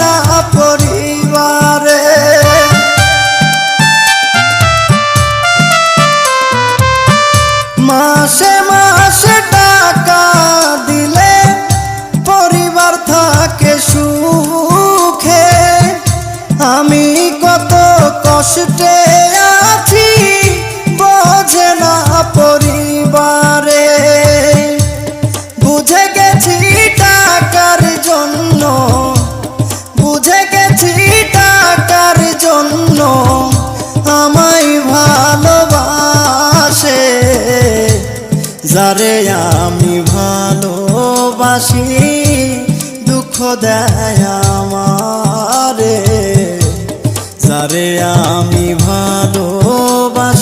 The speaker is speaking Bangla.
না পরিবারে। মাসে মাসে টাকা দিলে পরিবার থাকে সুখে। আমি কত কষ্টে যারে আমি ভালোবাসি দুঃখ দেয় আমারে। যারে আমি